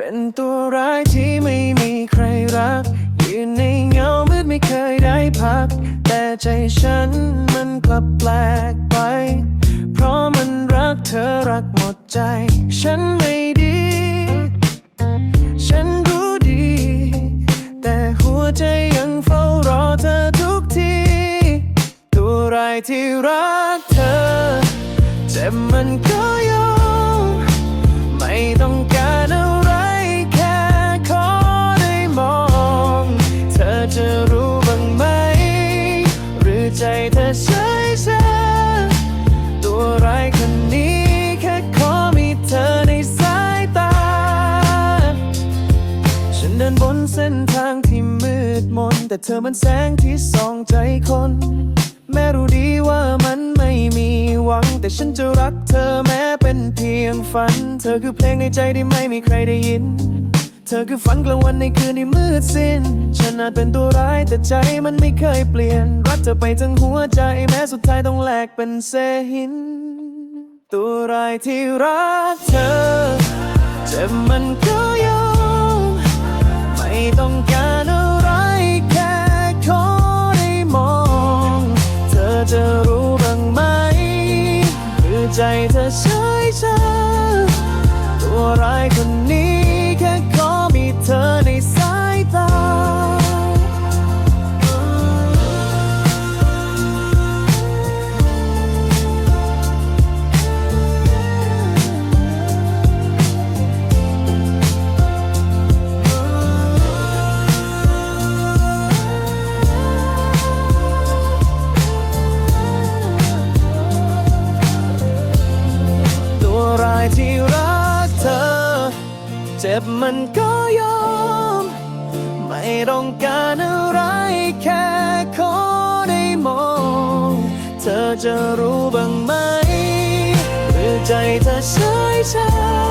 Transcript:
เป็นตัวร้ายที่ไม่มีใครรัก ยืนในเงามืดไม่เคยได้พัก แต่ใจฉันมันกลับแปลกไป เพราะมันรักเธอรักหมดใจ ฉันไม่ดี ฉันรู้ดี แต่หัวใจยังเฝ้ารอเธอทุกที ตัวร้ายที่รักเธอ แต่มันก็ ใจเธอใช่ฉันตัวร้ายคนนี้แค่ขอมีเธอในสายตา ฉันเดินบนเส้นทางที่มืดมน แต่เธอมันแสงที่ส่องใจคน แม้รู้ดีว่ามันไม่มีหวัง แต่ฉันจะรักเธอแม้เป็นเพียงฝัน เธอคือเพลงในใจที่ไม่มีใครได้ยิน เธอคือฝันกลางวันในคืนที่มืดสิ้น ฉันอาจเป็นตัวร้ายแต่ใจมันไม่เคยเปลี่ยน รักเธอไปทั้งหัวใจแม้สุดท้ายต้องแลกเป็นเศษหิน ตัวร้ายที่รักเธอ เจ็บมันก็ยอมไม่ต้องการอะไรแค่ขอได้มอง เธอจะรู้บ้างไหมหรือใจเธอใช่ฉัน ที่รักเธอ เจ็บมันก็ยอม ไม่ต้องการอะไรแค่ขอได้มอง เธอจะรู้บ้างไหม หรือใจเธอใช่ฉัน